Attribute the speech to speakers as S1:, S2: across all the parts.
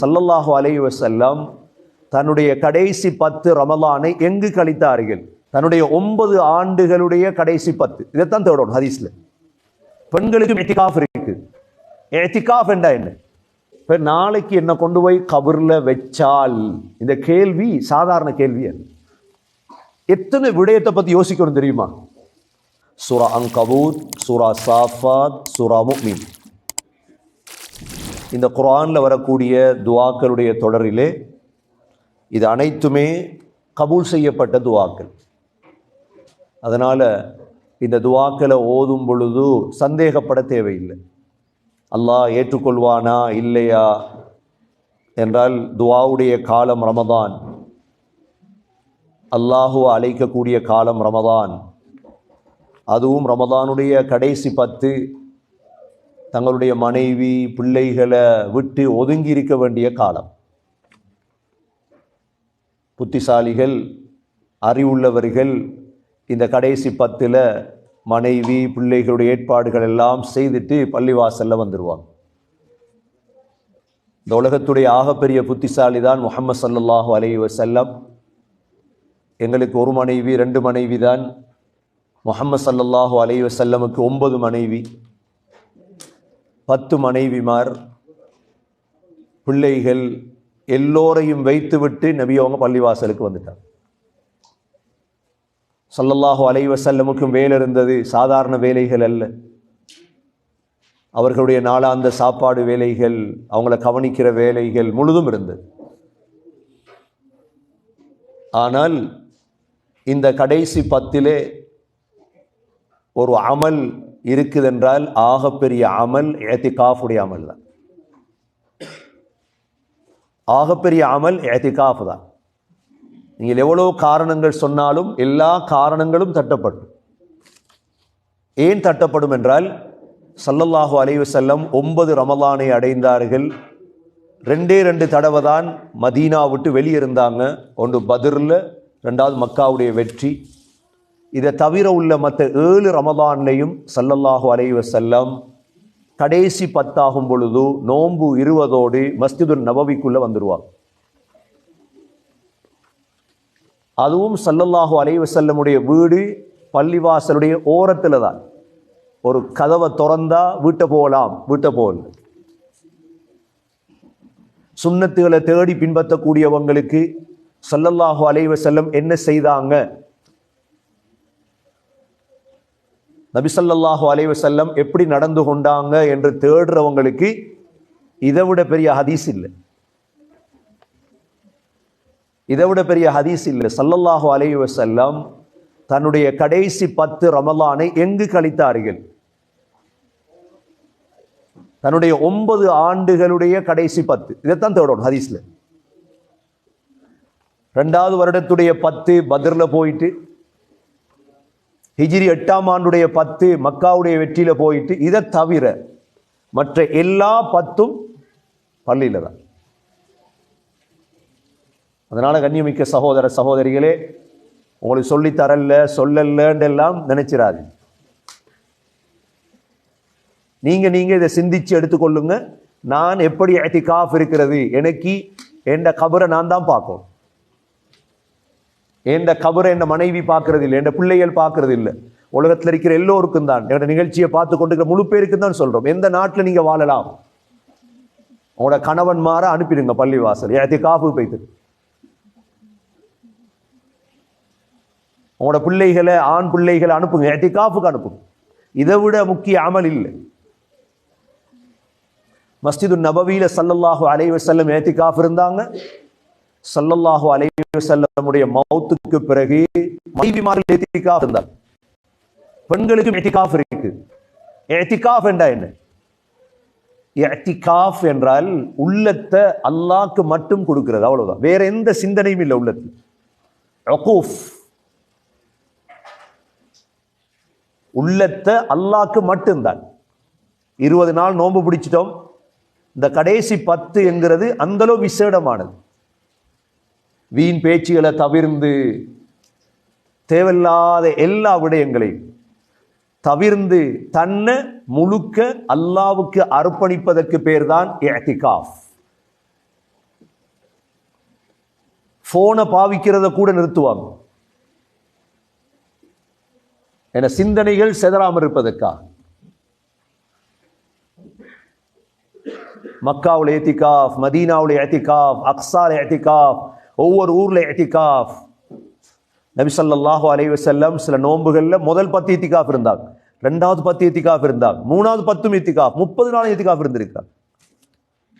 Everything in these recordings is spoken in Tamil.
S1: சல்லல்லாஹு அலைஹி செல்லம் தன்னுடைய கடைசி பத்து ரமலானை எங்கு கழித்தார்கள்? தன்னுடைய ஒன்பது ஆண்டுகளுடைய கடைசி பத்து. இதைத்தான் தேடணும் ஹதீஸ்ல. பெண்களுக்கு எத்திகாஃப் இருக்கு. எத்திகாஃப் என்றா என்ன? இப்போ நாளைக்கு என்ன கொண்டு போய் கபரில் வச்சால்? இந்த கேள்வி சாதாரண கேள்வி அல்ல எத்தனை விடயத்தை பத்தி யோசிக்கணும் தெரியுமா? சூரா அங்கபூத் சூரா சாஃபாத் சூரா முக்மீன். இந்த குரானில் வரக்கூடிய துவாக்களுடைய தொடரிலே இது அனைத்துமே கபூல் செய்யப்பட்ட துவாக்கள் அதனால் இந்த துவாக்களை ஓதும் பொழுது சந்தேகப்பட தேவையில்லை. அல்லாஹ் ஏற்றுக்கொள்வானா இல்லையா? என்றால் துவாவுடைய காலம் ரமதான். அல்லாஹுவை அழைக்கக்கூடிய காலம் ரமதான். அதுவும் ரமதானுடைய கடைசி பத்து தங்களுடைய மனைவி பிள்ளைகளை விட்டு ஒதுங்கி இருக்க வேண்டிய காலம். புத்திசாலிகள் அறிவுள்ளவர்கள் இந்த கடைசி பத்தில் மனைவி பிள்ளைகளுடைய ஏற்பாடுகள் எல்லாம் செய்துட்டு பள்ளிவாசலில் வந்துடுவாங்க இந்த உலகத்துடைய ஆகப்பெரிய புத்திசாலி தான் முகமது சல்லாஹூ அலைஹி வஸல்லம். எங்களுக்கு ஒரு மனைவி ரெண்டு மனைவி தான். முகமது சல்லாஹூ அலைஹி வஸல்லமுக்கு ஒன்பது மனைவி. பத்து மனைவிமார் பிள்ளைகள் எல்லோரையும் வைத்துவிட்டு நபி அவங்க பள்ளிவாசலுக்கு வந்துட்டாங்க. சல்லல்லாஹு அலைவ செல்லமுக்கும் வேலை இருந்தது சாதாரண வேலைகள் அல்ல. அவர்களுடைய நாளாந்த சாப்பாடு வேலைகள் அவங்கள கவனிக்கிற வேலைகள் முழுதும் இருந்தது. ஆனால் இந்த கடைசி பத்திலே ஒரு அமல் இருக்குதென்றால் ஆகப்பெரிய அமல் ஏத்திகாஃபுடைய அமல் தான் ஆகப்பெரிய அமல் ஏத்திகாஃப் தான் நீங்கள் எவ்வளோ காரணங்கள் சொன்னாலும் எல்லா காரணங்களும் தட்டப்படும். ஏன் தட்டப்படும் என்றால் சல்லல்லாஹு அலைவு செல்லம் ஒன்பது ரமலானை அடைந்தார்கள். ரெண்டே ரெண்டு தடவை தான் மதீனா விட்டு வெளியிருந்தாங்க. ஒன்று பதிரில் ரெண்டாவது மக்காவுடைய வெற்றி. இதை தவிர உள்ள மற்ற ஏழு ரமதான்லையும் சல்லல்லாஹு அலைவ செல்லம் கடைசி பத்தாகும் பொழுது நோன்பு இருவதோடு மஸ்ஜிது நபவிக்குள்ள வந்துடுவார் அதுவும் சல்லல்லாஹு அலைவ செல்லமுடைய வீடு பள்ளிவாசலுடைய ஓரத்தில் தான். ஒரு கதவை திறந்தா வீட்டை போகலாம் வீட்டை போகல சுண்ணத்துகளை தேடி பின்பற்றக்கூடியவங்களுக்கு சல்லல்லாஹு அலைவ செல்லம் என்ன செய்தாங்க? நபி ஸல்லல்லாஹு செல்லம் எப்படி நடந்து கொண்டாங்க என்று தேடுறவங்களுக்கு இதை விட பெரிய ஹதீஸ் இல்லை. இதை விட பெரிய ஹதீஸ் இல்லை. சல்லல்லாஹு அலைஹி செல்லம் தன்னுடைய கடைசி பத்து ரமலானை எங்கு கழித்தார்கள்? தன்னுடைய ஒன்பது ஆண்டுகளுடைய கடைசி பத்து. இதைத்தான் தேடணும் ஹதீஸ்ல. ரெண்டாவது வருடத்துடைய பத்து பத்ரில் போயிட்டு ஹிஜிரி எட்டாம் ஆண்டுடைய பத்து மக்காவுடைய வெற்றியில் போயிட்டு இதை தவிர மற்ற எல்லா பத்தும் பள்ளியில் தான். அதனால் கண்ணியமிக்க சகோதர சகோதரிகளே உங்களுக்கு சொல்லி தரல சொல்லலன்றெல்லாம் நினைச்சிடாது நீங்கள் நீங்கள் இதை சிந்தித்து எடுத்துக்கொள்ளுங்க. நான் எப்படி காஃப் இருக்கிறது எனக்கு என்ற கபரை நான் தான் பார்க்கணும். எந்த கபரை என் மனைவி பார்க்கறது இல்லை என் பிள்ளைகள் பார்க்கறது இல்லை உலகத்தில் இருக்கிற எல்லோருக்கும் தான். என்னோட நிகழ்ச்சியை பார்த்து கொண்டு முழு பேருக்கு தான் சொல்கிறோம் எந்த நாட்டில் நீங்க வாழலாம்? உங்களோட கணவன் மாற அனுப்பிடுங்க பள்ளி வாசல் ஏத்தி காப்பு போய்த்து உங்களோட பிள்ளைகளை ஆண் பிள்ளைகளை அனுப்புங்க. ஏத்தி காப்புக்கு அனுப்புங்க. இதை விட முக்கிய அமல் இல்லை. மஸ்ஜிது நபவியில் சல்லல்லாஹு அலைவசல்லம் ஏத்தி காஃப் இருந்தாங்க. சல்லல்லாஹு அலைஹி வஸல்லமுடைய மௌத்துக்கு பிறகு மனைவிமாரில் எத்திகாஃப் இருந்தார். பெண்களுக்கும் எத்திகாஃப் இருக்கு. எத்திகாஃப் என்றா என்ன? எத்திகாஃப் என்றால் உள்ளத்தை அல்லாக்கு மட்டும் கொடுக்கிறது அவ்வளவுதான். வேற எந்த சிந்தனையும் இல்லை உள்ளத்தில். அகூஃப் உள்ளத்தை அல்லாக்கு மட்டும்தான். இருபது நாள் நோன்பு பிடிச்சிட்டோம். இந்த கடைசி பத்து என்கிறது அந்தளவு விசேடமானது. வீண் பேச்சுகளை தவிர்ந்து தேவையில்லாத எல்லா விடயங்களையும் தவிர்ந்து தன்னை முழுக்க அல்லாவுக்கு அர்ப்பணிப்பதற்கு பேர் தான் இஅ்திகாஃப். ஃபோனை பாவிக்கிறத கூட நிறுத்துவாங்க. என சிந்தனைகள் செதறாமல் இருப்பதற்காக மக்காவுல ஏத்திகாஃப் மதீனாவுல ஏத்திகாஃப் அக்ஸால ஏத்திகாஃப் ஒவ்வொரு ஊர்ல எட்டிகாஃப் நபி சல்லாஹூ அலைஹி செல்லம் சில நோன்புகளில் முதல் பத்து இத்திகாஃப் இருந்தாங்க. ரெண்டாவது பத்து இத்திகாஃப் இருந்தாங்க. மூணாவது பத்தும் இத்திகாஃப் முப்பது நாள் இத்திகாஃப் இருந்திருக்காங்க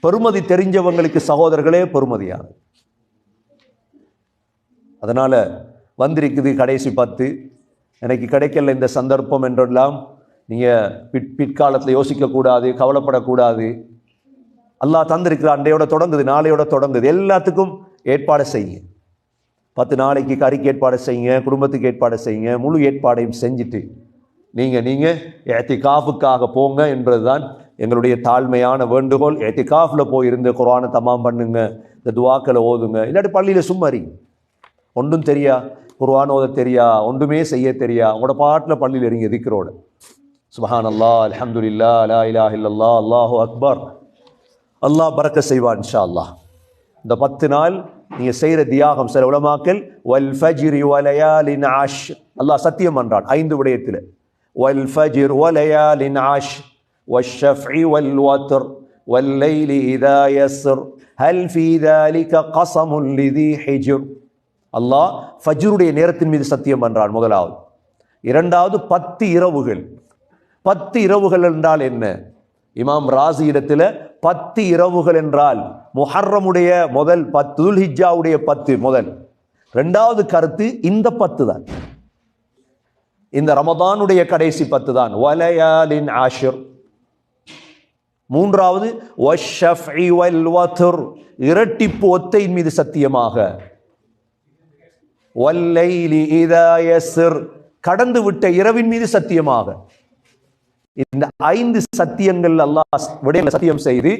S1: பெருமதி தெரிஞ்சவங்களுக்கு சகோதரர்களே பெருமதியானது. அதனால வந்திருக்குது கடைசி பத்து. எனக்கு கிடைக்கல இந்த சந்தர்ப்பம் என்றெல்லாம் நீங்கள் பிற் பிற்காலத்தில் யோசிக்கக்கூடாது கவலைப்படக்கூடாது அல்லாஹ் தந்திருக்கிற அண்டையோட தொடங்குது நாளையோட தொடங்குது. எல்லாத்துக்கும் ஏற்பாடு செய்யுங்க பத்து நாளைக்கு கறிக்கு ஏற்பாடு செய்யுங்க குடும்பத்துக்கு ஏற்பாடு செய்யுங்க முழு ஏற்பாடையும் செஞ்சுட்டு நீங்கள் நீங்கள் ஏத்திகாஃபுக்காக போங்க என்பதுதான் எங்களுடைய தாழ்மையான வேண்டுகோள். ஏத்திகாஃபில் போய் இருந்து குரானை தமாம் பண்ணுங்க இந்த துவாக்களை ஓதுங்க. இல்லாட்டி பள்ளியில் சும்மாரி ஒன்றும் தெரியா? குர்வான் ஓத தெரியா? ஒன்றுமே செய்ய தெரியா? உங்களோட பாட்டில் பள்ளியில் இறங்கி திக்கிறோட சுபஹான் அல்லா இல்லா லா இலா இல்லல்லா அல்லாஹு அக்பர். அல்லாஹ் பறக்க செய்வான் இன்ஷா அல்லாஹ். இந்த பத்து நாள் நீங்க செய்யற தியாகம் சில உலமாக்கல் வல் ஃபஜ்ரி வலயாலின் ஆஷ் அல்லாஹ் சத்தியம் பண்றான் ஐந்து விடயத்தில் வல் ஃபஜ்ர் வலயாலின் ஆஷ் والشفع والوتر والليل إذا يسر هل في ذلك قسم لذي حجر அல்லாஹ் ஃபஜ்ருடைய நேரத்தின் மீது சத்தியம் பண்றான் முதலாவது இரண்டாவது பத்து இரவுகள் பத்து இரவுகள் என்றால் என்ன இமாம் ராசி இடத்துல பத்து இரவுகள் என்றால் முஹர்ரமுடைய முதல் பத்து துல்ஹிஜாவுடைய பத்து முதல். ரெண்டாவது கருத்து இந்த பத்து தான். இந்த ரமதானுடைய கடைசி பத்து தான். வலையாலின் ஆஷிர். மூன்றாவது இரட்டிப்பு ஒத்தையின் மீது சத்தியமாக. கடந்து விட்ட இரவின் மீது சத்தியமாக. இந்த ஐந்து சத்தியங்கள் அல்லாஹ் விடையில சத்தியம் செய்து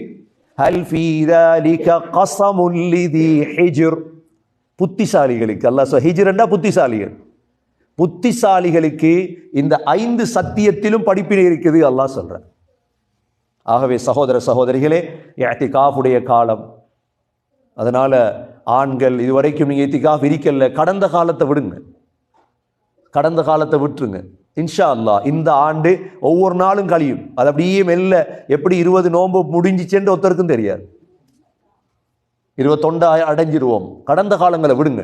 S1: புத்திசாலிகளுக்கு அல்லாஹ் ஹிஜ்ரண்டா புத்திசாலிகள். புத்திசாலிகளுக்கு இந்த ஐந்து சத்தியத்திலும் படிப்பினை இருக்குது அல்லாஹ் சொல்றான். ஆகவே சகோதர சகோதரிகளே ஏத்தி காஃபுடைய காலம். அதனால் ஆண்கள் இதுவரைக்கும் நீங்கள் ஏத்தி விரிக்கல கடந்த காலத்தை விடுங்க. கடந்த காலத்தை விட்டுருங்க. இன்ஷா அல்லாஹ் இந்த ஆண்டு ஒவ்வொரு நாளும் கழியும். அது அப்படியே மெல்ல எப்படி இருபது நோன்பு முடிஞ்சிச்சுன்னு ஒருத்தருக்கும் தெரியாது. இருபத்தொண்டா அடைஞ்சிருவோம். கடந்த காலங்களை விடுங்க.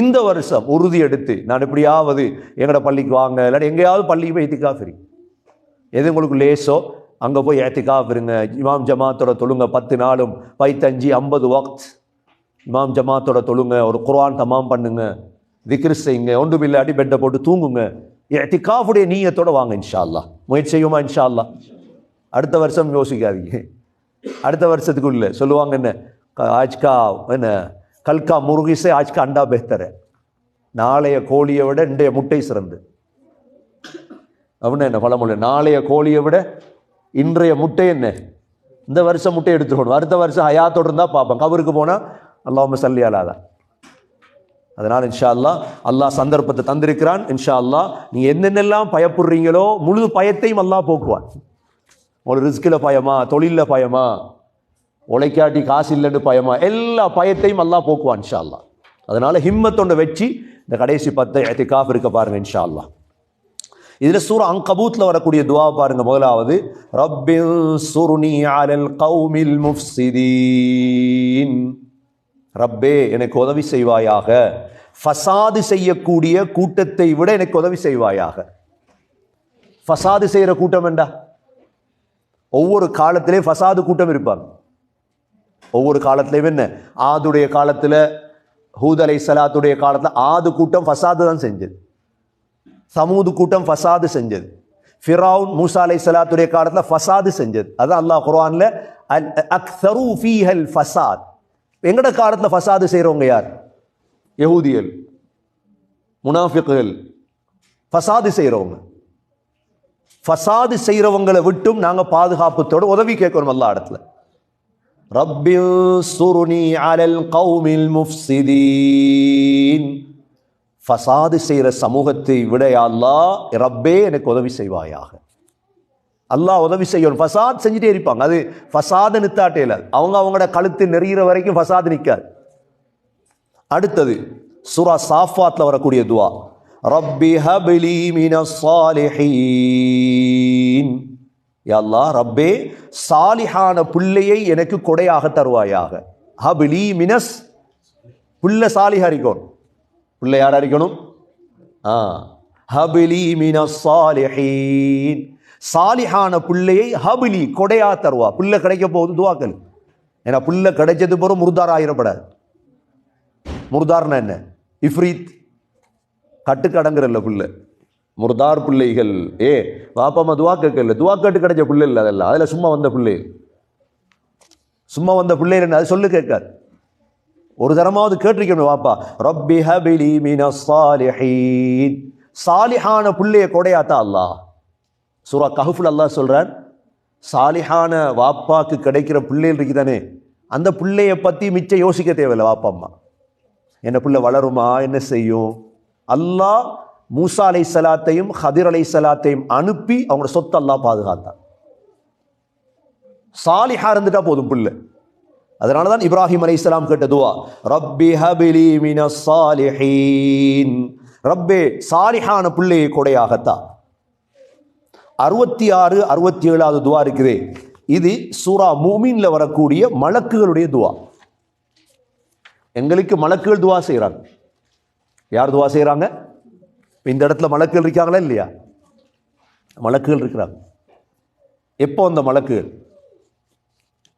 S1: இந்த வருஷம் உறுதி எடுத்து நான் எப்படியாவது எங்களோட பள்ளிக்கு வாங்க இல்லாட்டி எங்கேயாவது பள்ளிக்கு போய் எத்திக்கா ஃப்ரீ. எது உங்களுக்கு லேசோ அங்கே போய் ஏத்திக்கா இருங்க இமாம் ஜமாத்தோட தொழுங்க பத்து நாளும் பைத்தஞ்சு ஐம்பது வக்த். இமாம் ஜமாத்தோட தொழுங்க ஒரு குர்ஆன் தமாம் பண்ணுங்க. திக்ரு செய்யுங்க ஒன்று இல்லாட்டி பெட்டை போட்டு தூங்குங்க. ஏத்திகாஃபுடைய நீயத்தோட வாங்க இன்ஷா முயற்சி செய்யுமா இன்ஷா அடுத்த வருஷம் யோசிக்காதீங்க அடுத்த வருஷத்துக்குள்ள சொல்லுவாங்க என்ன ஆஜ்கா என்ன கல்கா முருகிசே ஆஜ்கா அண்டா பெஹ்தர் நாளைய கோழியை விட இன்றைய முட்டை சிறந்து அப்படின்னா என்ன பழமொழி நாளைய கோழியை விட இன்றைய முட்டை என்ன இந்த வருஷம் முட்டை எடுத்துக்கணும் அடுத்த வருஷம் ஹயாத்தோடு இருந்தால் பார்ப்பேன் கவருக்கு போனால் அல்லாஹ் சல்லி அதனால் இன்ஷா அல்லாஹ் அல்லாஹ் சந்தர்ப்பத்தை தந்திருக்கிறான். இன்ஷா அல்லாஹ் நீங்கள் என்னென்னலாம் பயப்படுறீங்களோ முழு பயத்தையும் அல்லாஹ் போக்குவான். ஒரு ரிஸ்கில் பயமா தொழிலில் பயமா உழைக்காட்டி காசு இல்லைன்னு பயமா எல்லா பயத்தையும் அல்லா போக்குவான் இன்ஷா அல்லா அதனால் ஹிம்மத்தொண்ட வச்சு இந்த கடைசி பத்தை எத்திகாஃப் இருக்க பாருங்க இன்ஷா அல்லா இதில் சூரா அங்கபூத்தில் வரக்கூடிய துவா பாருங்க முதலாவது. ரப்பில் சுருனி அலல் கௌமில் முஃப்சிதீன். ரப்பே எனக்கு உதவி செய்வாயாக. ஃபசாது செய்யக்கூடிய கூட்டத்தை விட எனக்கு உதவி செய்வாயாக. ஃபசாது செய்கிற கூட்டம் என்றா ஒவ்வொரு காலத்திலே ஃபசாது கூட்டம் இருப்பாங்க. ஒவ்வொரு காலத்திலையும் என்ன? ஆதுடைய காலத்தில் ஹூத் அலை சலாத்துடைய காலத்தில் ஆது கூட்டம் ஃபசாது தான் செஞ்சது. சமூது கூட்டம் ஃபசாது செஞ்சது. ஃபிரவுன் மூசா அலை சலாத்துடைய காலத்தில் ஃபசாது செஞ்சது. அதான் அல்லாஹ் குர்ஆன்ல அல் அக்ஸரு ஃபீஹல் ஃபசாத். எங்கட காலத்துல ஃபசாது செய்றவங்க யார்? யஹூதியல் முனாஃபிக்குகள். ஃபசாது செய்றவங்க. ஃபசாது செய்றவங்களை விட்டும் நாங்க பாதுகாப்புத்தோட உதவி கேட்கணும் எல்லா இடத்துல. ரப்பில் சுருனி அலல் கௌமில் முஃப்சிதீன். ஃபசாது செய்கிற சமூகத்தை விட யா அல்லாஹ் ரப்பே எனக்கு உதவி செய்வாயாக. அல்லாஹ் உதவி செய்யணும். ஃபசாத் செஞ்சுட்டே இருப்பாங்க. அது ஃபசாத இல்லை. அவங்க அவங்களோட கழுத்து நெறிகிற வரைக்கும் ஃபசாது நிற்காது அடுத்தது சூரா சாஃபாத்தில் வரக்கூடிய துவா. ரப்பி ஹபிலி மினஸ் சாலிஹீன். யல்லா ரப்பே சாலிஹான புள்ளையை எனக்கு கொடையாக தருவாயாக. ஹபிலி மினஸ் புள்ள சாலிஹா இருக்கணும் புள்ள யார் அறிக்கணும் ஆ ஹபிலி மினஸ் சாலிஹீன். சாலிஹான பிள்ளையை ஹபிலி கொடையா தருவா. புள்ள கிடைக்க போகுது துவாக்கள். ஏன்னா புள்ள கிடைச்சது பிறகு முருதார் ஆயிரப்படாது. முருதார்னா என்ன? இஃப்ரீத். கட்டுக்கடங்குறல்ல புள்ள. முர்தார் பிள்ளைகள். ஏ வாப்பாம்மா துவா கேட்கல. துவா கேட்டு கிடைச்ச பிள்ளை இல்லை அதெல்லாம். அதில் சும்மா வந்த பிள்ளை. சும்மா வந்த பிள்ளைகள் என்ன அது சொல்லு கேட்காது. ஒரு தரமாவது கேட்டிருக்கணும் வாப்பா. ரப்பி ஹபிலி மின சாலிஹீன். சாலிஹான பிள்ளைய கொடையாத்தா அல்லாஹ். சூரா கஹஃபுல் அல்லாஹ் சொல்றான் சாலிஹான வாப்பாக்கு கிடைக்கிற பிள்ளைகள் இருக்குதானே? அந்த பிள்ளையை பற்றி மிச்சம் யோசிக்க தேவையில்லை வாப்பா அம்மா. என்ன பிள்ளை வளருமா என்ன செய்யும்? அல்லாஹ் மூசா அலை சலாத்தையும் ஹதிர் அலை சலாத்தையும் அனுப்பி அவங்களோட சொத்து அல்லாஹ் பாதுகாத்தான். சாலிஹா இருந்துட்டா போதும் பிள்ளை. அதனால தான் இப்ராஹிம் அலை இஸ்லாம் கேட்ட துவா ரப்பி ஹபிலி மின சாலிஹீன். ரப்பே சாலிஹான பிள்ளையை கொடையாகத்தான். அறுபத்தி ஆறு அறுபத்தி ஏழாவது துவா இருக்குது. இது சூரா மூமீனில் வரக்கூடிய மலக்குகளுடைய துவா. எங்களுக்கு மலக்குகள் துவா செய்கிறாங்க யார் துவா செய்கிறாங்க இந்த இடத்துல மலக்குகள் இருக்காங்களா இல்லையா? மலக்குகள் இருக்கிறாங்க. எப்போ வந்த மலக்குகள்?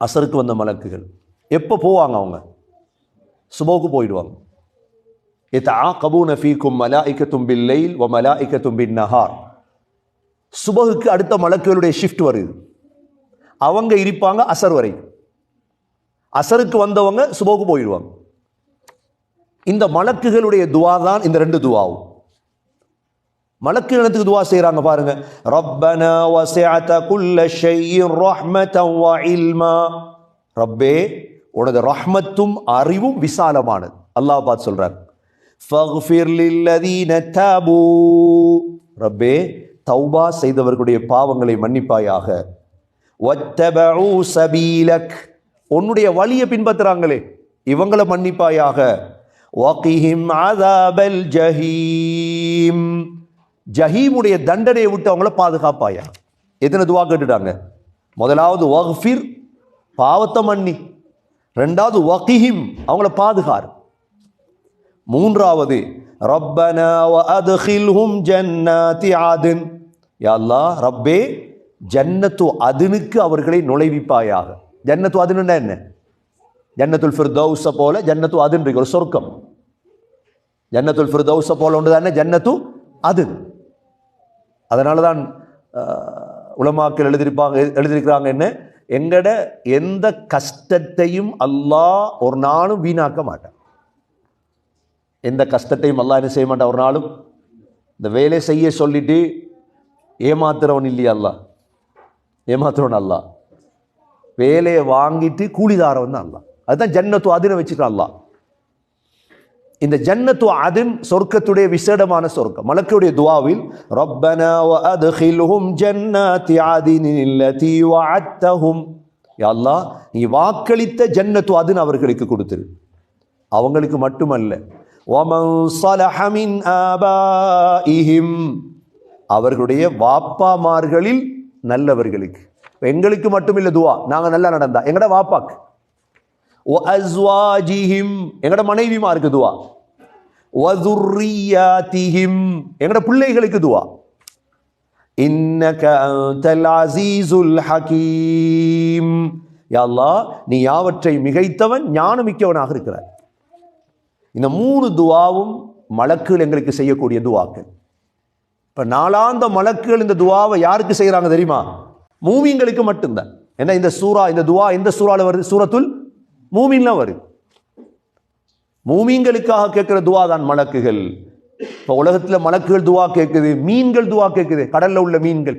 S1: அசருக்கு வந்த மலக்குகள். எப்போ போவாங்க அவங்க? சுபோக்கு போயிடுவாங்க. எத்தா கபூ நஃபீக்கும் மலா இக்க தும்பில் ஒ மலா இக்க தும்பின் நஹார். சுபகுக்கு அடுத்த மலக்குகளுடைய ஷிஃப்ட் வருது. அவங்க இருப்பாங்க அசர் வரை. அசருக்கு வந்தவங்க சுபோக்கு போயிடுவாங்க. இந்த மலக்குகளுடைய துவா தான் இந்த ரெண்டு துவாவும். மலக்கு இனத்துக்கு துவா செய்கிறாங்க பாருங்க. ரப்பனா வசிஅத குல்ல ஷைஇன் ரஹ்மதன் வ இல்மா. ரப்பே உனது ரஹ்மத்தும் அறிவும் விசாலமானது. அல்லாஹ் பார்த்து சொல்றார். ஃபக்ஃபிர் லில்லதீன தபூ. ரப்பே தௌபா செய்தவர்களுடைய பாவங்களை மன்னிப்பாயாக. சபீலக். உன்னுடைய வழியை பின்பற்றுறாங்களே இவங்களை மன்னிப்பாயாக. வகிஹிம் அதாபல் ஜஹீம். ஜஹீமுடைய தண்டனையை விட்டு அவங்கள பாதுகாப்பாயா எத்தனை துவா கேட்டுட்டாங்க? முதலாவது வக்ஃபிர் பாவத்தை மன்னி. ரெண்டாவது வகிஹிம் அவங்கள பாதுகார். மூன்றாவது ரப்பனா வ அத்கில்ஹும் ஜன்னாதி ஆதின் யா அல்லாஹ் ரப்பே ஜன்னத்து அதுனுக்கு அவர்களை நுழைவிப்பாயாக. ஜன்னத்து அதுன்னா என்ன? ஜன்னத்துல் ஃபிர்தௌஸ போல ஜன்னத்து அதுன் இருக்கு ஒரு சொர்க்கம். ஜன்னத்துல் ஃபிர்தௌஸ போல ஒன்று தானே ஜன்னத்து அது அதனால தான் உலமாக்கள் எழுதியிருப்பாங்க எழுதியிருக்கிறாங்க என்ன? எங்கட எந்த கஷ்டத்தையும் அல்லாஹ் ஒரு நாளும் வீணாக்க மாட்டேன். எந்த கஷ்டத்தையும் அல்லா என்ன செய்ய மாட்டான்? ஒரு நாளும் இந்த வேலை செய்ய சொல்லிட்டு ஏமாத்துறவன் இல்லையா அல்லா ஏமாத்துறவன் அல்லா வேலையை வாங்கிட்டு கூலிதாரவன் தான் அல்லா அதுதான் ஜன்னத்து அதின வச்சுட்டான் அல்லா இந்த ஜன்னத்து அதின் சொர்க்கத்துடைய விசேடமான சொர்க்கம். மலக்குடைய துவாவில் ரப்பனா வ அத்கில்ஹும் ஜன்னாதி ஆதினின் அல்லதி வஅத்தஹும். யா அல்லாஹ் நீ வாக்களித்த ஜன்னத்து அதின் அவர்களுக்கு கொடுத்துரு. அவங்களுக்கு மட்டுமல்ல ஒமன் சலஹமின் ஆபாஇஹிம் அவர்களுடைய வாப்பாமார்களில் நல்லவர்களுக்கு. எங்களுக்கு மட்டும் இல்லை துவா. நாங்கள் நல்லா நடந்தா. எங்கட வாப்பாக்கு. ஒ அஸ்வாஜிஹிம் எங்கட மனைவிமா இருக்கு துவா. வதுர்ரியாதிஹிம் எங்கட பிள்ளைகளுக்கு துவா. இன்னக அந்தல் அசீசுல் ஹகீம் யாழ்லா நீ யாவற்றை மிகைத்தவன் ஞானமிக்கவனாக இருக்கிறார் இந்த மூணு துவாவும் மலக்குகள் எங்களுக்கு செய்யக்கூடிய துவாக்கள். இப்போ நாளாந்த மலக்குகள் இந்த துவாவை யாருக்கு செய்கிறாங்க தெரியுமா? மூமிங்களுக்கு மட்டும்தான். ஏன்னா இந்த சூரா இந்த துவா எந்த சூறாவில் வருது? சூரத்துல் மூமின்லாம் வருது. மூமிங்களுக்காக கேட்குற துவா தான் மலக்குகள். இப்போ உலகத்தில் மலக்குகள் துவா கேட்குது மீன்கள் துவா கேட்குது கடலில் உள்ள மீன்கள்.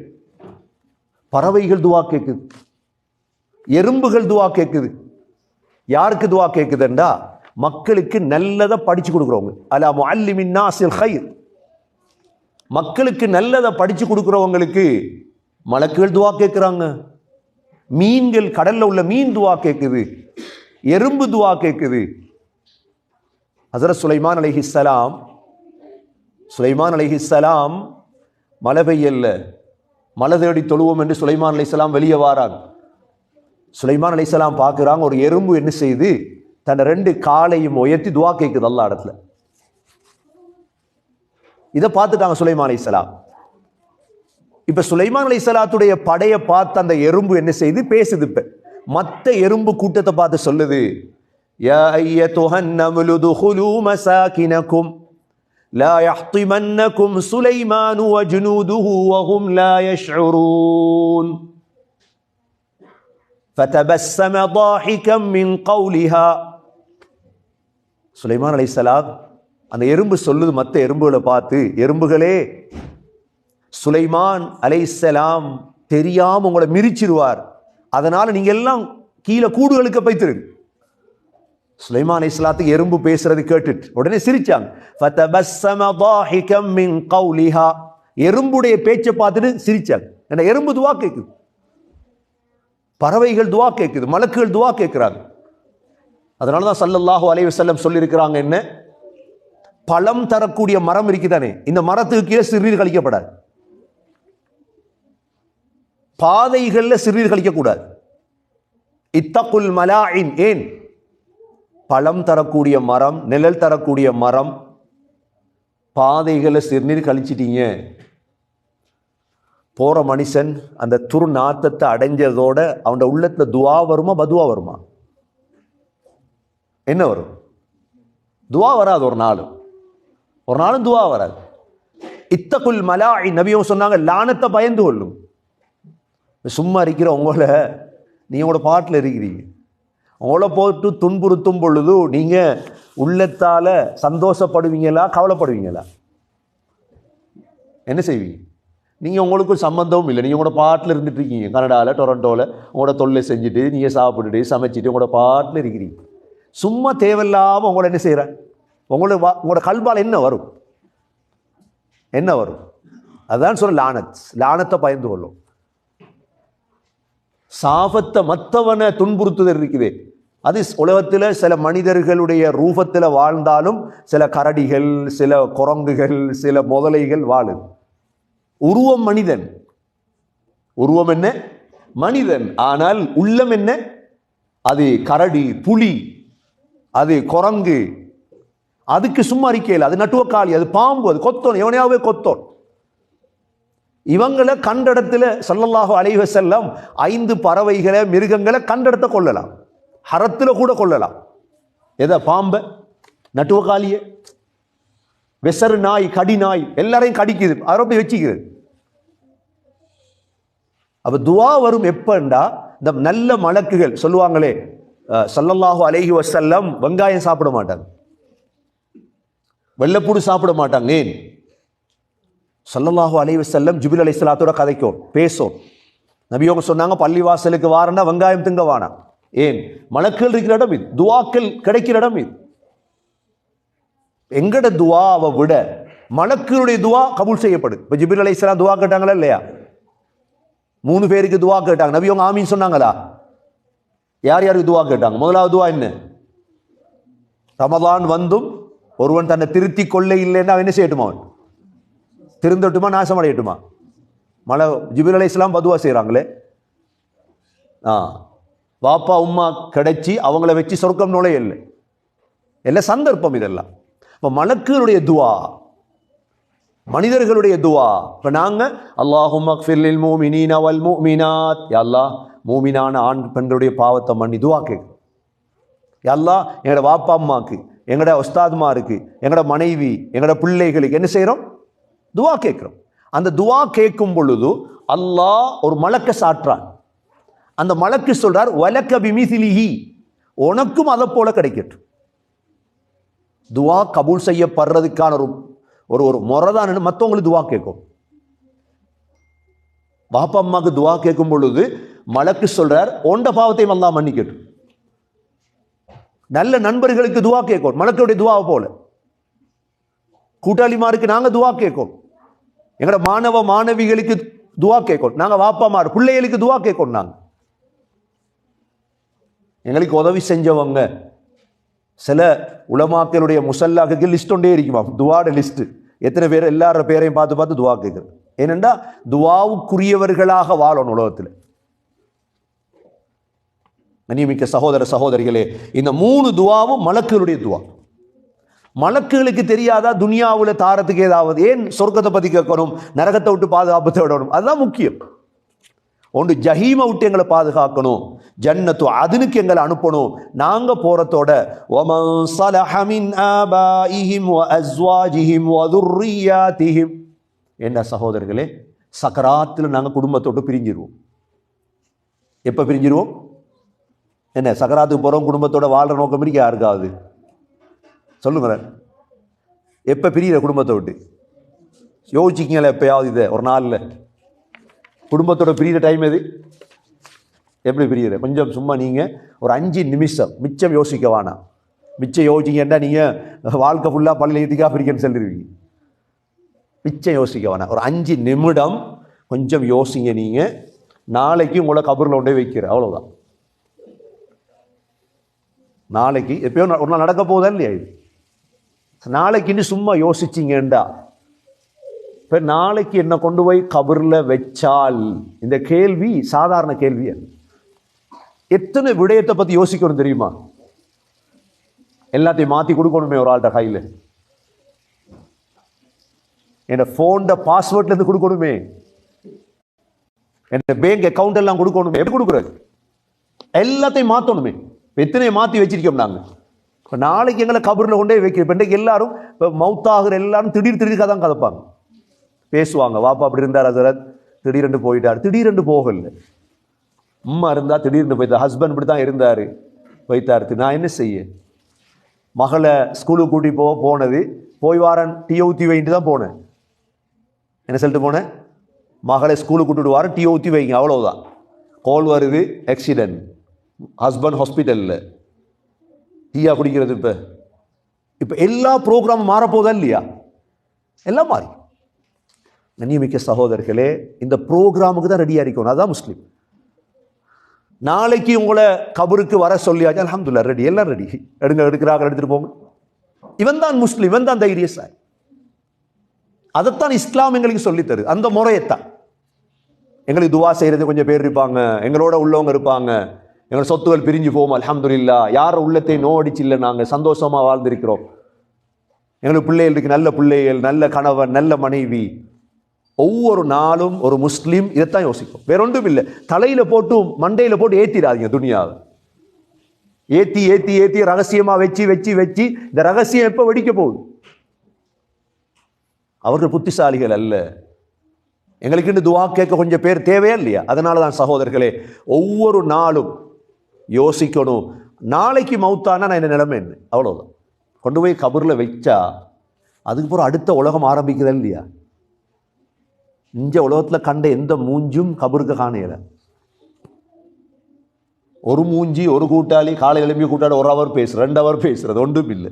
S1: பறவைகள் துவா கேட்குது. எறும்புகள் துவா கேட்குது. யாருக்கு துவா கேட்குதுண்டா? மக்களுக்கு நல்லதை படிச்சு கொடுக்குறவங்க. அலா முஅல்லிமின் நாசில் ஹைர் மக்களுக்கு நல்லதை படிச்சு கொடுக்குறவங்களுக்கு மலக்குகள் துவா கேட்குறாங்க. மீன்கள் கடல்ல உள்ள மீன் துவா கேட்குது. எறும்பு துவா கேட்குது. ஹசரத் சுலைமான் அலைஹிஸ்ஸலாம் சுலைமான் அலைஹிஸ்ஸலாம் மழை பெய்யல்ல மழை தேடி தொழுவோம் என்று சுலைமான் அலைஹிஸ்ஸலாம் வெளியே வாராங்க. சுலைமான் அலைஹிஸ்ஸலாம் பார்க்குறாங்க ஒரு எறும்பு என்ன செய்து? தன் ரெண்டு காலையும் உயர்த்தி துவா கேட்குது அல்லா இடத்துல. இதை பார்த்துட்டாங்க சுலைமான் இஸ்லாம் இப்ப சுலைமான் சலாத்துடைய படையை பார்த்து அந்த எறும்பு என்ன செய்து? பேசுது இப்ப. மத்த எறும்பு கூட்டத்தை பார்த்து சொல்லுது. யா சுலைமான் அலிசலாம் அந்த எறும்பு சொல்லுது மற்ற எறும்புகளை பார்த்து எறும்புகளே சுலைமான் அலைசலாம் தெரியாமல் உங்களை மிரிச்சிருவார் அதனால் நீங்கள் எல்லாம் கீழே கூடுகளுக்கு பைத்திருங்க சுலைமான் அலைசலாத்துக்கு எறும்பு பேசுறது கேட்டுட்டு உடனே சிரிச்சாங்க. எறும்புடைய பேச்சை பார்த்துட்டு சிரிச்சாங்க. ஏன்னா எறும்பு துவா கேட்குது பறவைகள் துவா கேட்குது மலக்குகள் துவா கேட்குறாங்க அதனால தான் சல்லல்லாஹு அலைஹி செல்லம் சொல்லியிருக்கிறாங்க என்ன? பழம் தரக்கூடிய மரம் இருக்குதானே? இந்த மரத்துக்கு கீழே சிறுநீர் கழிக்கப்படாது. பாதைகளில் சிறுநீர் கழிக்கக்கூடாது. இத்தகுல் மலாயின் ஏன்? பழம் தரக்கூடிய மரம் நிழல் தரக்கூடிய மரம் பாதைகளில் சிறுநீர் கழிச்சிட்டீங்க. போகிற மனுஷன் அந்த துரு நாத்தத்தை அடைஞ்சதோட அவனோட உள்ளத்தில் துவா வருமா பதுவா வருமா? என்ன வரும்? துவா வராது ஒரு நாளும். ஒரு நாளும் துவா வராது. இத்தகுல் மலாய் நபியும் சொன்னாங்க லானத்தை பயந்து கொள்ளும். சும்மா இருக்கிற உங்களை நீங்களோட பாட்டில் இருக்கிறீங்க. உங்களை போட்டு துன்புறுத்தும் பொழுது நீங்கள் உள்ளத்தால் சந்தோஷப்படுவீங்களா கவலைப்படுவீங்களா? என்ன செய்வீங்க? நீங்கள் உங்களுக்கு சம்மந்தமும் இல்லை. நீங்கள் உங்களோட பாட்டில் இருந்துட்டு இருக்கீங்க. கனடாவில் டொரண்டோவில் உங்களோட தொல்லை செஞ்சுட்டு நீங்கள் சாப்பிட்டுட்டு சமைச்சிட்டு உங்களோட பாட்டில் இருக்கிறீங்க. சும்மா தேவையில்லாமல் உங்களை என்ன செய்கிறேன் உங்களோட வா- உங்களோட கல்பால் என்ன வரும்? என்ன வரும்? அதான் சொல்ல லானத். லானத்தை பயந்து கொள்ளும். சாபத்தை மற்றவனை துன்புறுத்துதல் இருக்குது. அது உலகத்தில் சில மனிதர்களுடைய ரூபத்தில் வாழ்ந்தாலும் சில கரடிகள் சில குரங்குகள் சில முதலைகள் வாழும். உருவம் மனிதன். உருவம் என்ன? மனிதன். ஆனால் உள்ளம் என்ன? அது கரடி புலி. அது குரங்கு. அதுக்கு சும்மா அறிக்கையில் அது நட்டுவக்காளி அது பாம்பு அது கொத்தோன் எவனையாவே கொத்தோன். இவங்களை கண்டடத்தில் ஸல்லல்லாஹு அலைவ செல்லம் ஐந்து பறவைகளை மிருகங்களை கண்டடத்தை கொள்ளலாம் ஹரத்தில் கூட கொள்ளலாம் எதை பாம்பை? நட்டுவக்காளிய வெசரு நாய் கடி நாய் எல்லாரையும் கடிக்குது. அதை போய் வச்சுக்குது அப்ப துவா வரும் எப்பண்டா? இந்த நல்ல மலக்குகள் சொல்லுவாங்களே சல்லல்லாஹு ஸல்லல்லாஹு அலைஹி வஸல்லம் வெங்காயம் சாப்பிட மாட்டாங்க. வெள்ளைப்பூடு சாப்பிட மாட்டாங்க. ஏன்? சல்லல்லாஹு அலைஹி வசல்லம் ஜிபில் அலைஹிஸ்ஸலாத்தோட கதைக்கும் பேசும். நபியோங்க சொன்னாங்க பள்ளிவாசலுக்கு வாரன்னா வெங்காயம் திங்க வானாம் ஏன்? மலக்கள் இருக்கிற இடம் இது துவாக்கள் கிடைக்கிற இடம் இது. எங்கட துவாவை விட மலக்களுடைய துவா கபூல் செய்யப்படும் இப்போ ஜிபில் அலைஹிஸ்ஸலாம் துவா கேட்டாங்களா இல்லையா? மூணு பேருக்கு துவா கேட்டாங்க. நபியோங்க ஆமின்னு சொன்னாங்களா? யார் யார் துவா கேட்டாங்க? முதலாவது துவா என்ன? ரமதான் வந்தும் ஒருவன் தன்னை திருத்தி கொள்ள இல்லைன்னா அவன் என்ன செய்யட்டுமா அவன்? திருந்தட்டுமா நாசம் அடையட்டுமா மழை ஜிபிர் அலை இஸ்லாம் பதுவா செய்கிறாங்களே ஆ பாப்பா உம்மா கிடைச்சி அவங்கள வச்சு சொர்க்கம் நுழைய இல்லை. எல்லாம் சந்தர்ப்பம் இதெல்லாம். இப்போ மலக்குகளுடைய துவா மனிதர்களுடைய துவா. இப்போ நாங்கள் அல்லாஹும் அக்ஃபிர்லில் மூமினீன வல் மூமினாத். யா அல்லாஹ் மூமினான ஆண் பெண்களுடைய பாவத்தை மன்னி துவா கேட்கும் எல்லாம் எங்களோட வாப்பா அம்மாவுக்கு எங்களோட உஸ்தாத்மாருக்கு எங்களோட மனைவி எங்களோட பிள்ளைகளுக்கு என்ன செய்கிறோம் துவா கேட்குறோம். அந்த துவா கேட்கும் பொழுது அல்லாஹ் ஒரு மலக்க சாற்றான். அந்த மலக்கு சொல்றார் வலக்க பிமிசிலிஹி. உனக்கும் அதை போல கிடைக்கட்டும். துவா கபூல் செய்யப்படுறதுக்கான ஒரு ஒரு ஒரு முறைதான் மற்றவங்களுக்கு துவா கேட்கும். பாப்பா அம்மாவுக்கு துவா கேட்கும் பொழுது மலக்கு சொல்றார் ஒண்ட பாவத்தையும் அல்லா மன்னிக்கட்டும். நல்ல நண்பர்களுக்கு துவா கேட்கும் மலக்குடைய துவாவை போல. கூட்டாளிமாருக்கு நாங்க துவா கேட்கும். எங்களோட மாணவ மாணவிகளுக்கு துவா கேட்கும். நாங்க வாப்பாமார் பிள்ளைகளுக்கு துவா கேட்கும் நாங்க. எங்களுக்கு உதவி செஞ்சவங்க சில உலமாக்களுடைய முசல்லாக்கு லிஸ்ட் ஒன்றே இருக்குமா துவாட லிஸ்ட் எத்தனை பேர் எல்லார பேரையும் பார்த்து பார்த்து துவா கேட்குறது. ஏனென்றா துவாவுக்குரியவர்களாக வாழணும் உலகத்தில். கண்ணியமிக்க சகோதர சகோதரிகளே இந்த மூணு துவாவும் மலக்குகளுடைய துவா. மலக்குகளுக்கு தெரியாதா துனியாவில் தாரத்துக்கு ஏதாவது? ஏன் சொர்க்கத்தை பற்றி கேட்கணும்? நரகத்தை விட்டு பாதுகாப்பு தேடணும்? அதுதான் முக்கியம். ஒன்று ஜஹீமை விட்டு எங்களை பாதுகாக்கணும். ஜன்னத்து அதுனுக்கு எங்களை அனுப்பணும். நாங்க போறதோட ஒமன் சலஹமின் ஆபாயிஹிம் வ அஸ்வாஜிஹிம் வதுர்ரியாதிஹிம் என்ன சகோதரர்களே? சக்கராத்தில் நாங்கள் குடும்பத்தோடு பிரிஞ்சிருவோம். எப்போ பிரிஞ்சிருவோம்? என்ன சக்கராத்துக்கு போகிறோம் குடும்பத்தோட வாழ்கிற நோக்கம் இருக்கு? யாருக்காவது சொல்லுங்களேன். எப்போ பிரியிற குடும்பத்தை விட்டு? யோசிச்சிக்கீங்களா எப்பயாவது இதை ஒரு நாளில். குடும்பத்தோட பிரியிற டைம் எது? எப்படி பிரியிற? கொஞ்சம் சும்மா நீங்கள் ஒரு அஞ்சு நிமிஷம் மிச்சம் யோசிக்க வேணாம். மிச்சம் யோசிச்சிங்கன்னா நீங்கள் வாழ்க்கை ஃபுல்லாக பள்ளி ஏற்றிக்கா பிரிக்கன்னு சொல்லிடுவீங்க மிச்சம் யோசிக்க வேணாம். ஒரு அஞ்சு நிமிடம் கொஞ்சம் யோசிங்க நீங்கள் நாளைக்கு உங்களை கபரில் கொண்டே வைக்கிற அவ்வளோதான் நாளைக்கு எப்பயோ ஒரு நாள் நடக்க போதா இல்லையா இது? நாளைக்குன்னு சும்மா யோசிச்சிங்கண்டா. இப்போ நாளைக்கு என்னை கொண்டு போய் கபரில் வச்சால் இந்த கேள்வி சாதாரண கேள்வி அல்ல. எத்தனை விடயத்தை பற்றி யோசிக்கணும் தெரியுமா? எல்லாத்தையும் மாற்றி கொடுக்கணுமே ஒரு ஆள்கிட்ட கையில். என்னோட ஃபோனில் பாஸ்வேர்ட்லேருந்து கொடுக்கணுமே. என்னோட பேங்க் அக்கௌண்ட் எல்லாம் கொடுக்கணுமே. எப்படி கொடுக்குறது? எல்லாத்தையும் மாற்றணுமே எத்தனை மாற்றி வச்சிருக்கோம் நாங்கள் இப்போ நாளைக்கு எங்களை கபரில் கொண்டே வைக்கிறோம். இப்போ இன்றைக்கு எல்லாரும் இப்போ மவுத்தாகிற எல்லாரும் திடீர் திடீர் தான் கதப்பாங்க. பேசுவாங்க. வாப்பா அப்படி இருந்தார் ஹசரத். திடீரென்று போயிட்டார். திடீரென்று போகல. அம்மா இருந்தால் திடீர்னு போயிட்டார். ஹஸ்பண்ட் இப்படி தான் இருந்தார் போய்த்தார் நான் என்ன செய்ய? மகளை ஸ்கூலுக்கு கூட்டி போ போனது. போய் வாரன். டீ ஊற்றி வைன்ட்டு தான் போனேன். என்ன சொல்லிட்டு போனேன்? மகளை ஸ்கூலுக்கு கூட்டிட்டு வாரன் டீ ஊற்றி வைங்க அவ்வளோதான் கால் வருது ஆக்சிடென்ட் ஹஸ்பண்ட் ஹாஸ்பிட்டலில் டீயா குடிக்கிறது இப்போ? இப்போ எல்லா ப்ரோக்ராமும் மாறப்போதா இல்லையா? எல்லாம் மாறி. கண்ணியமிக்க சகோதரர்களே இந்த ப்ரோக்ராமுக்கு தான் ரெடியாக இருக்கணும். அதுதான் முஸ்லீம். நாளைக்கு உங்களை கபருக்கு வர சொல்லியாச்சு அலமதுல்லா ரெடி எல்லாம் ரெடி எடுங்க எடுக்கிறாங்க எடுத்துகிட்டு போங்க. இவன் தான் முஸ்லீம் இவன் தான் தைரியசாய் அதைத்தான் இஸ்லாம் எங்களுக்கு சொல்லித்தரு. அந்த முறையைத்தான். எங்களுக்கு துவா செய்கிறது கொஞ்சம் பேர் இருப்பாங்க. எங்களோட உள்ளவங்க இருப்பாங்க. எங்களோட சொத்துகள் பிரிஞ்சு போவோம் அலமதுல்லா யார் உள்ளத்தை நோடிச்சு இல்லை நாங்கள் சந்தோஷமாக வாழ்ந்திருக்கிறோம். எங்களுக்கு பிள்ளைகளுக்கு நல்ல பிள்ளைகள் நல்ல கணவன் நல்ல மனைவி. ஒவ்வொரு நாளும் ஒரு முஸ்லீம் இதைத்தான் யோசிக்கும். வேற ஒன்றும் இல்லை. தலையில் போட்டு மண்டையில் போட்டு ஏற்றிடாதீங்க துணியாவை. ஏற்றி ஏற்றி ஏற்றி ரகசியமாக வச்சு வச்சு வச்சு. இந்த ரகசியம் எப்போ வெடிக்க போகுது? அவர்கள் புத்திசாலிகள் அல்ல. எங்களுக்கு துவா கேட்க கொஞ்சம் பேர் தேவையா இல்லையா? அதனால தான் சகோதரர்களே ஒவ்வொரு நாளும் யோசிக்கணும். நாளைக்கு மவுத்தானா நான் என்ன நிலைமை என்ன? அவ்வளோதான் கொண்டு போய் கபூரில் வச்சா அதுக்கப்புறம் அடுத்த உலகம் ஆரம்பிக்குதா இல்லையா? இந்த உலகத்தில் கண்ட எந்த மூஞ்சும் கபருக்கு காணையில ஒரு மூஞ்சி ஒரு கூட்டாளி காலை எழுப்பி கூட்டாளி ஒரு ஹவர் பேசுற ரெண்டு ஹவர் பேசுறது ஒன்றும் இல்லை.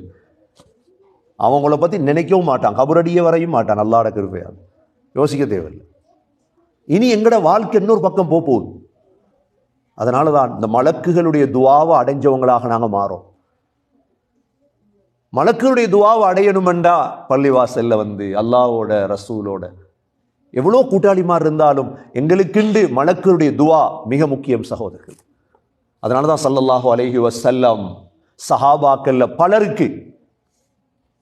S1: அவங்கள பற்றி நினைக்கவும் மாட்டான். கபரடிய வரையும் மாட்டான். நல்லாட கிருப்பையாது யோசிக்க தேவையில்லை. இனி எங்கட வாழ்க்கை இன்னொரு பக்கம் போக போகுது. அதனால தான் இந்த மலக்குகளுடைய துவாவை அடைஞ்சவங்களாக நாங்கள் மாறோம். மலக்குகளுடைய துவாவை அடையணுமெண்டா பள்ளிவாசல்ல வந்து அல்லாவோட ரசூலோட எவ்வளோ கூட்டாளிமார் இருந்தாலும் எங்களுக்குண்டு மலக்குடைய துவா மிக முக்கியம் சகோதரர்கள். அதனால தான் சல்லல்லாஹு அலைஹி வசல்லம் சஹாபாக்கல்ல பலருக்கு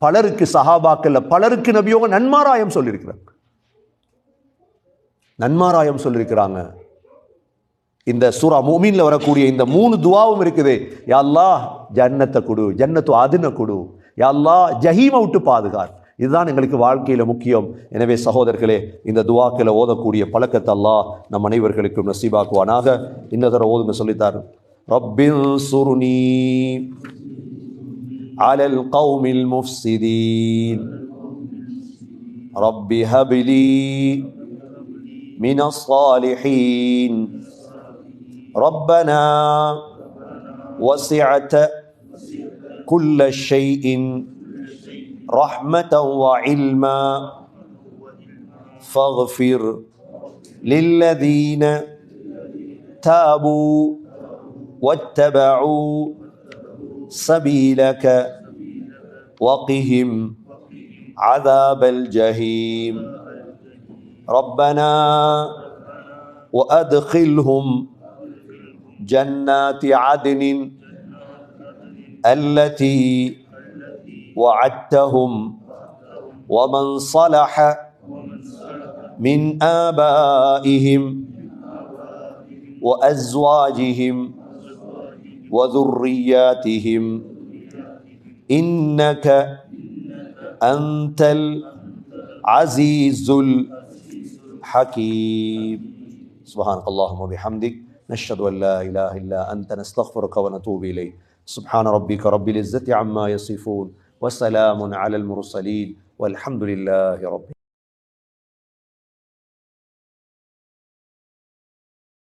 S1: பலருக்கு சஹாபாக்கல்ல பலருக்கு நபியோக நன்மாராயம் சொல்லியிருக்கிறாங்க நன்மாராயம் சொல்லியிருக்கிறாங்க இந்த சூரா மோமீனில் வரக்கூடிய இந்த மூணு துவாவும் இருக்குது. யாழ்லா ஜன்னத்தை கொடு ஜன்னத்து அதுன கொடு. யாழ்லா ஜஹீமை விட்டு பாதுகார். இதுதான் எங்களுக்கு வாழ்க்கையில் முக்கியம். எனவே சகோதரர்களே இந்த துவாக்கில் ஓதக்கூடிய பழக்கத்தை அல்லாஹ் நம் அனைவர்களுக்கும் நசீபாக்குவானாக. இன்னதர ஓதுங்க சொல்லித்தார். ரப்பின் சுருனி. على القوم المفسدين. رب هب لي من الصالحين. ربنا وسعت كل شيء رحمة وعلما. فاغفر للذين تابوا واتبعوا سبيلك وقهم عذاب الجحيم. ربنا وأدخلهم جنات عدن التي وعدتهم ومن صلح من آبائهم وأزواجهم وذرياتهم. إنك أنت العزيز الحكيم. سبحانك اللهم وبحمدك. نشهد أن لا إله إلا أنت. نستغفرك ونتوب إليك. سبحان ربك رب العزة عما يصفون وسلام على المرسلين والحمد لله رب